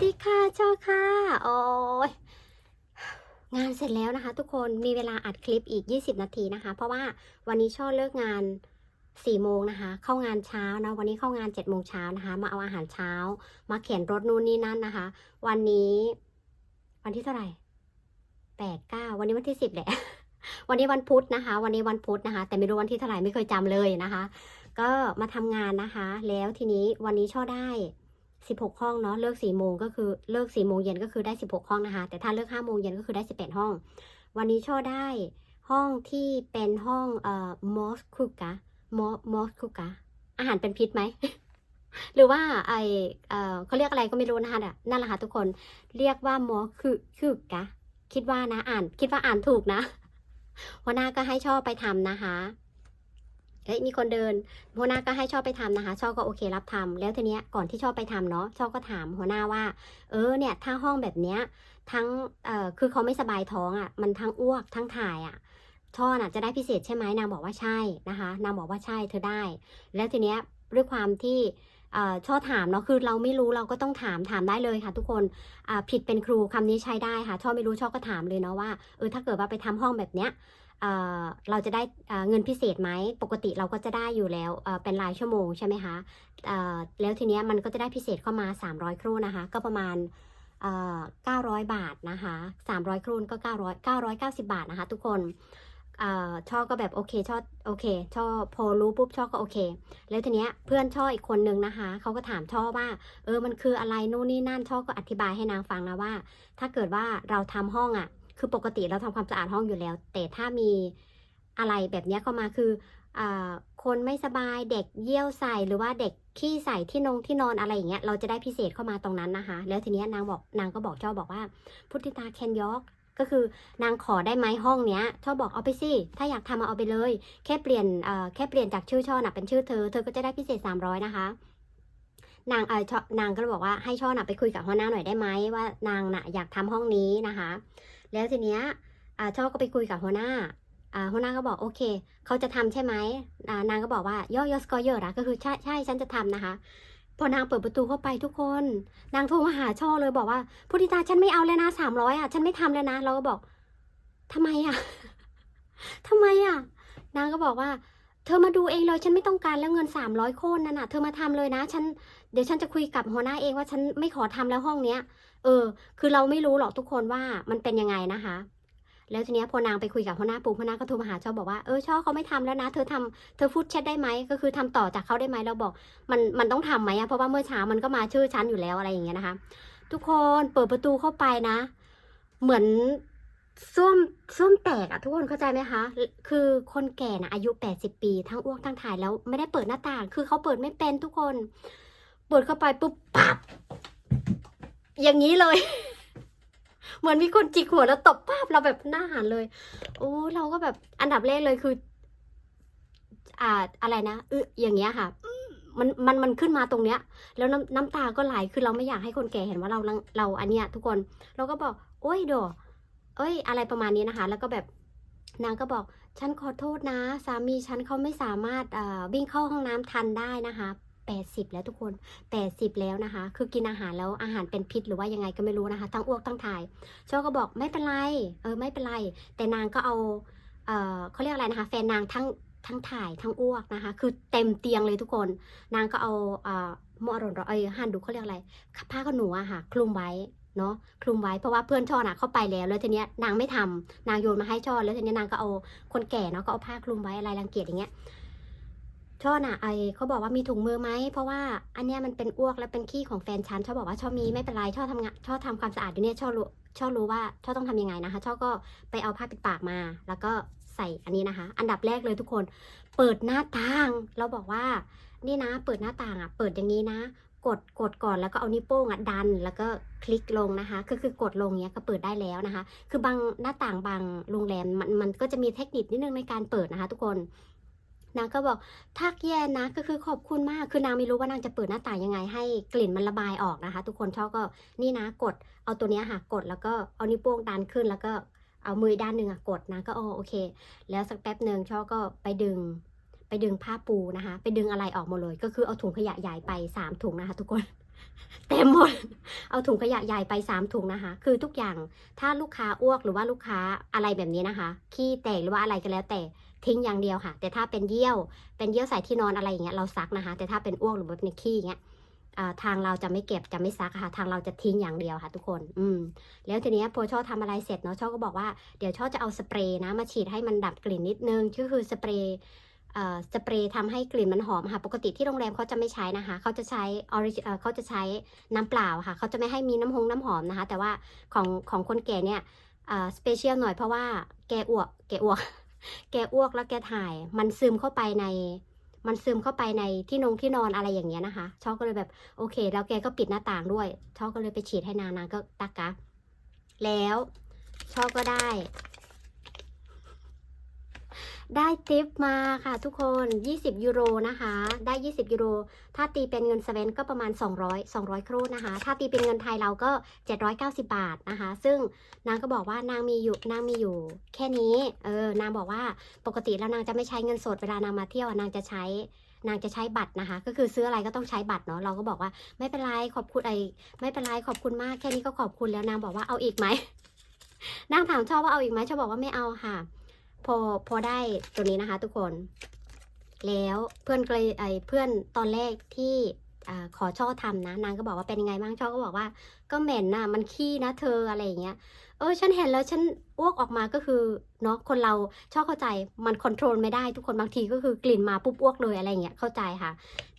วัสดีค่ะเจ้าค่ะโอ้ยงานเสร็จแล้วนะคะ ทุกคนมีเวลาอัดคลิปอีก 20 นาทีนะคะ เพราะว่าวันนี้ช่อเลิกงาน4โมงนะคะ เข้างานเช้านะวันนี้เข้างาน7โมงเช้านะคะ มาเอาอาหารเช้า มาเขียนรถนู่นนี่นั่นนะคะ วันนี้ วันที่เท่าไหร่แปดเก้าวันนี้วันที่สิบแหละวันนี้วันพุธนะคะ วันนี้วันพุธนะคะ แต่ไม่รู้วันที่เท่าไหร่ไม่เคยจำเลยนะคะ ก็มาทำงานนะคะ แล้วทีนี้วันนี้ช่อได้ 16 ห้องเนาะเลิก4โมงก็คือเลิก4โมงเย็นก็คือได้ 16 ห้องนะคะ แต่ถ้าเลิก5โมงเย็นก็คือได้ 18 ห้อง วันนี้ช่อได้ห้องที่เป็นห้องเอ่อมอสคุกะมอมอสคุกะอาหารเป็นพิษไหม หรือว่าไอเอ่อเขาเรียกอะไรก็ไม่รู้นะคะนั่นแหละค่ะทุกคนเรียกว่ามอคือคือกะคิดว่านะอ่าน คิดว่าอ่านถูกนะหัวหน้าก็ให้ช่อไปทำนะคะ เอ้ยมีคนเดิน หัวหน้าก็ให้ชอบไปทำนะคะชอบก็โอเครับทำแล้วทีเนี้ยก่อนที่ชอบไปทำเนาะชอบก็ถามหัวหน้าว่า เออเนี่ยถ้าห้องแบบเนี้ยทั้งเอ่อคือเขาไม่สบายท้องอะ่ะ มันทั้งอ้วกทั้งถ่ายอะ่ะช่อน่ะจะได้พิเศษใช่ไหมนางบอกว่าใช่นะคะ นางบอกว่าใช่เธอได้ แล้วทีเนี้ยด้วยความที่ เอ่อช่อถามเนาะคือเราไม่รู้เราก็ต้องถามถามได้เลยค่ะทุกคนผิดเป็นครูคำนี้ใช้ได้ค่ะช่อไม่รู้ช่อก็ถามเลยเนาะว่าเออถ้าเกิดว่าไปทำห้องแบบเนี้ยเราจะได้เงินพิเศษไหมปกติเราก็จะได้อยู่แล้วเป็นรายชั่วโมงใช่ไหมคะแล้วทีเนี้ยมันก็จะได้พิเศษเข้ามา 300 ครูนะคะ ก็ประมาณเอ่อ900 บาทนะคะ 300 ครูก็ 900 990 บาทนะคะ ทุกคน ช่อก็แบบโอเคช่อโอเค ช่อพอรู้ปุ๊บช่อก็โอเค แล้วทีเนี้ยเพื่อนช่ออีกคนนึงนะคะเขาก็ถามช่อว่า เออมันคืออะไรนู่นนี่นั่นช่อก็อธิบายให้นางฟังนะว่า ถ้าเกิดว่าเราทำห้องอะ คือปกติเราทำความสะอาดห้องอยู่แล้ว แต่ถ้ามีอะไรแบบเนี้ยเข้ามาคืออคนไม่สบายเด็กเยี่ยวใส่หรือว่าเด็กขี้ใส่ที่นงที่นอนอะไรอย่างเงี้ยเราจะได้พิเศษเข้ามาตรงนั้นนะคะ แล้วทีเนี้ยนางบอกนางก็บอกเจ้าบอกว่า พุทธิตาแคนยอก ก็คือนางขอได้ไหมห้องเนี้ยชอบบอกเอาไปสิ ถ้าอยากทำเอาไปเลย แค่เปลี่ยนเอ่อแค่เปลี่ยนจากชื่อช่อน่ะเป็นชื่อเธอ เธอก็จะได้พิเศษ 300 นะคะ นางเออชอนางก็เลยบอกว่าให้ช่อน่ะไปคุยกับหัวหน้าหน่อยได้ไหมว่านางน่ะอยากทำห้องนี้นะคะ แล้วทีเนี้ยอ่าช่อก็ไปคุยกับหัวหน้าหัวหน้าก็บอกโอเค เขาจะทำใช่ไหมนางก็บอกว่าย่อยอสกอเยอร์ะก็คือใช่ใช่ฉันจะทำนะคะ พอนางเปิดประตูเข้าไปทุกคน นางโทรมาหาช่อเลยบอกว่าพุทธิตาฉันไม่เอาเลยนะสามร้อยอะ ฉันไม่ทำเลยนะ เราก็บอกทำไมอะทำไมอะ นางก็บอกว่า เธอมาดูเองเลย ฉันไม่ต้องการแล้วเงินสามร้อยโคนนั่นน่ะ เธอมาทำเลยนะ ฉัน เดี๋ยวฉันจะคุยกับหัวหน้าเองว่าฉันไม่ขอทำแล้วห้องเนี้ย เออ คือเราไม่รู้หรอกทุกคนว่ามันเป็นยังไงนะคะ แล้วทีเนี้ยพอนางไปคุยกับหัวหน้าปุ๊บหัวหน้าก็โทรมาหาช่อบอกว่าเออช่อเขาไม่ทำแล้วนะ เธอทำเธอฟูดแชทได้ไหมก็คือทำต่อจากเขาได้ไหมเราบอกมันมันต้องทำไหมอะเพราะว่าเมื่อเช้ามันก็มาชื่อฉันอยู่แล้วอะไรอย่างเงี้ยนะคะ ทุกคนเปิดประตูเข้าไปนะ เหมือนส้วมส้วมแตกอะทุกคนเข้าใจไหมคะ คือคนแก่นะอายุ 80 ปี ทั้งอ้วกทั้งถ่ายแล้วไม่ได้เปิดหน้าต่าง คือเขาเปิดไม่เป็นทุกคน เปิดเข้าไปปุ๊บปับอย่างนี้เลย เหมือนมีคนจิกหัวแล้วตบป้าบเราแบบหน้าหันเลย โอ้เราก็แบบอันดับแรกเลยคือ อ่าอะไรนะเอออย่างเงี้ยค่ะมันมันมันขึ้นมาตรงเนี้ย แล้วน้ำน้ำตาก็ไหลคือเราไม่อยากให้คนแก่เห็นว่าเราเราอันเนี้ย ทุกคนเราก็บอก โอ้ยโดเอ้ย อะไรประมาณนี้นะคะ แล้วก็แบบนางก็บอก ฉันขอโทษนะ สามีฉันเขาไม่สามารถอ่าวิ่งเข้าห้องน้ำทันได้นะคะ แปดสิบแล้วทุกคนแปดสิบแล้วนะคะ คือกินอาหารแล้วอาหารเป็นพิษหรือว่ายังไงก็ไม่รู้นะคะ ทั้งอ้วกทั้งถ่ายชอก็บอกไม่เป็นไร เออไม่เป็นไร แต่นางก็เอา เออเขาเรียกอะไรนะคะ แฟนนางทั้งทั้งถ่ายทั้งอ้วกนะคะ คือเต็มเตียงเลยทุกคน นางก็เอาเอ่อหมอรอนเอ้ยหันดูเขาเรียกอะไรผ้าขนหนูอะค่ะ คลุมไว้เนาะคลุมไว้เพราะว่าเพื่อนช่อน่ะเข้าไปแล้ว แล้วทีเนี้ยนางไม่ทำนางโยนมาให้ช่อแล้วทีเนี้ยนางก็เอาคนแก่เนาะก็เอาผ้าคลุมไว้อะไรรังเกียจอย่างเงี้ย ช่อน่ะไอเขาบอกว่ามีถุงมือไหม เพราะว่าอันเนี้ยมันเป็นอ้วกและเป็นขี้ของแฟนฉันช่อบอกว่าช่อมีไม่เป็นไรช่อทำงานช่อทำความสะอาดอยู่เนี่ยช่อรู้ช่อรู้ว่าช่อต้องทำยังไงนะคะ ช่อก็ไปเอาผ้าปิดปากมา แล้วก็ใส่อันนี้นะคะ อันดับแรกเลยทุกคน เปิดหน้าต่างเราบอกว่านี่นะ เปิดหน้าต่างอะเปิดอย่างนี้นะ กดกดก่อนแล้วก็เอานิ้วโป้งอะดัน แล้วก็คลิกลงนะคะ ก็คือกดลงเนี้ยก็เปิดได้แล้วนะคะ คือบางหน้าต่างบางโรงแรมมันมันก็จะมีเทคนิคนิดนึงในการเปิดนะคะ ทุกคน นางก็บอกทักแย่นะก็คือขอบคุณมาก คือนางไม่รู้ว่านางจะเปิดหน้าต่างยังไง ให้กลิ่นมันระบายออกนะคะ ทุกคนชอบก็นี่นะกด เอาตัวนี้ค่ะกดแล้วก็เอานิ้วโป้งดันขึ้นแล้วก็เอามือด้านหนึ่งอะกดนะก็โอเค แล้วสักแป๊บหนึ่งช่อก็ไปดึงไปดึงผ้าปูนะคะ ไปดึงอะไรออกหมดเลย ก็คือเอาถุงขยะใหญ่ไปสามถุงนะคะ ทุกคนเต็มหมด เอาถุงขยะใหญ่ไปสามถุงนะคะ คือทุกอย่างถ้าลูกค้าอ้วกหรือว่าลูกค้าอะไรแบบนี้นะคะ ขี้แตกหรือว่าอะไรก็แล้วแต่ ทิ้งอย่างเดียวค่ะ แต่ถ้าเป็นเยี่ยว เป็นเยี่ยวใส่ที่นอนอะไรอย่างเงี้ยเราซักนะคะ แต่ถ้าเป็นอ้วกหรือว่าเป็นขี้อย่างเงี้ยทางเราจะไม่เก็บจะไม่ซักค่ะ ทางเราจะทิ้งอย่างเดียวค่ะทุกคน อืม แล้วทีเนี้ยพอช่อทำอะไรเสร็จเนาะช่อก็บอกว่าเดี๋ยวช่อจะเอาสเปรย์นะมาฉีดให้มันดับกลิ่นนิดนึงก็คือสเปรย์สเปรย์ทำให้กลิ่นมันหอมค่ะ ปกติที่โรงแรมเขาจะไม่ใช้นะคะ เขาจะใช้ออริจิเขาจะใช้น้ำเปล่าค่ะ เขาจะไม่ให้มีน้ำหงน้ำหอมนะคะ แต่ว่าของของคนแก่เนี่ยสเปเชียลหน่อยเพราะว่าแกอ้วกแกอ้วก แกอ้วกแล้วแกถ่าย มันซึมเข้าไปใน มันซึมเข้าไปในที่นงที่นอนอะไรอย่างเงี้ยนะคะช่อก็เลยแบบโอเค แล้วแกก็ปิดหน้าต่างด้วยช่อก็เลยไปฉีดให้นางนางก็ตักกะแล้วช่อก็ได้ ได้ทิปมาค่ะทุกคน 20 ยูโรนะคะ ได้ 20 ยูโร ถ้าตีเป็นเงินสเวนก็ประมาณ 200 200โครนนะคะ ถ้าตีเป็นเงินไทยเราก็ 790 บาทนะคะ ซึ่งนางก็บอกว่านางมีอยู่นางมีอยู่ แค่นี้ เออ นางบอกว่าปกติแล้วนางจะไม่ใช้เงินสดเวลานางมาเที่ยวอะนางจะใช้นางจะใช้บัตรนะคะ ก็คือซื้ออะไรก็ต้องใช้บัตรเนาะเราก็บอกว่าไม่เป็นไรขอบคุณไอไม่เป็นไรขอบคุณมากแค่นี้ก็ขอบคุณแล้วนางบอกว่าเอาอีกไหมนางถามชอบว่าเอาอีกไหมชอบบอกว่าไม่เอาค่ะ พอพอได้ตัวนี้นะคะ ทุกคน แล้วเพื่อนเลยไอเพื่อนตอนแรกที่อขอช่อทำนะ นางก็บอกว่าเป็นยังไงบ้างช่อก็บอกว่า ก็เหม็นน่ะมันขี้นะเธออะไรอย่างเงี้ยเออฉันเห็นแล้วฉันอ้วกออกมาก็คือเนาะคนเราชอบเข้าใจมันคอนโทรลไม่ได้ทุกคนบางทีก็คือกลิ่นมาปุ๊บอ้วกเลยอะไรอย่างเงี้ยเข้าใจค่ะ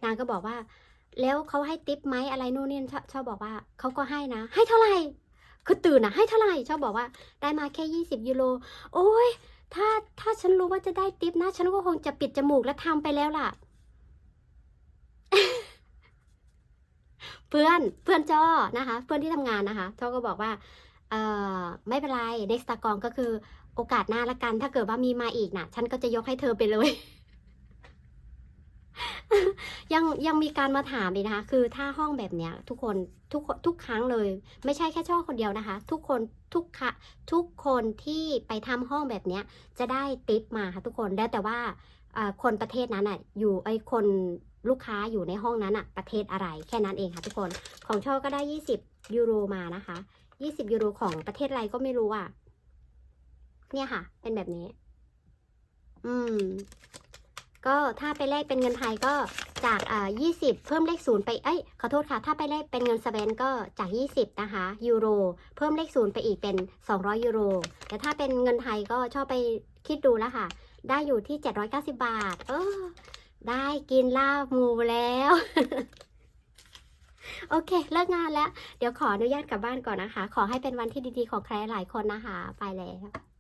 นางก็บอกว่า แล้วเขาให้ติปไหมอะไรนู่นนี่ชอบชอบอกว่าเขาก็ให้นะ ให้เท่าไหร่คือตื่นนะให้เท่าไหร่ชอบบอกว่าได้มาแค่ยี่สิบยูโรโอ้ย ถ้าถ้าฉันรู้ว่าจะได้ติปนะ ฉันก็คงจะปิดจมูกและทำไปแล้วล่ะ เพื่อนเพื่อนจอนะคะ เพื่อนที่ทำงานนะคะจอก็บอกว่าเออไม่เป็นไร next ตากองก็คือโอกาสหน้าละกัน ถ้าเกิดว่ามีมาอีกนะฉันก็จะยกให้เธอไปเลย ยังยังมีการมาถามอีกนะคะ คือถ้าห้องแบบเนี้ย ทุกคนทุกทุกครั้งเลย ไม่ใช่แค่ช่อคนเดียวนะคะ ทุกคนทุกคะทุกคนที่ไปทำห้องแบบเนี้ย จะได้ติปมาค่ะทุกคนแล้วแต่ว่าคนประเทศนั้นอะอยู่ไอคนลูกค้าอยู่ในห้องนั้นอะ ประเทศอะไรแค่นั้นเองค่ะทุกคนของช่อก็ได้ 20 ยูโรมานะคะ 20 ยูโรของประเทศอะไรก็ไม่รู้อะเนี่ยค่ะ เป็นแบบนี้ อืม ก็ถ้าไปแลกเป็นเงินไทยก็จากอ่า20เพิ่มเลขศูนย์ไป เอ้ย ขอโทษค่ะ ถ้าไปแลกเป็นเงินสเปนก็จาก 20 นะคะ ยูโร เพิ่มเลขศูนย์ไปอีกเป็น 200 ยูโร แต่ถ้าเป็นเงินไทยก็ชอบไปคิดดูแล้วค่ะ ได้อยู่ที่ 790 บาท เออ ได้กินลาบหมูแล้ว โอเค เลิกงานแล้ว เดี๋ยวขออนุญาตกลับบ้านก่อนนะคะ ขอให้เป็นวันที่ดีๆ ของใครหลายคนนะคะ ไปแล้ว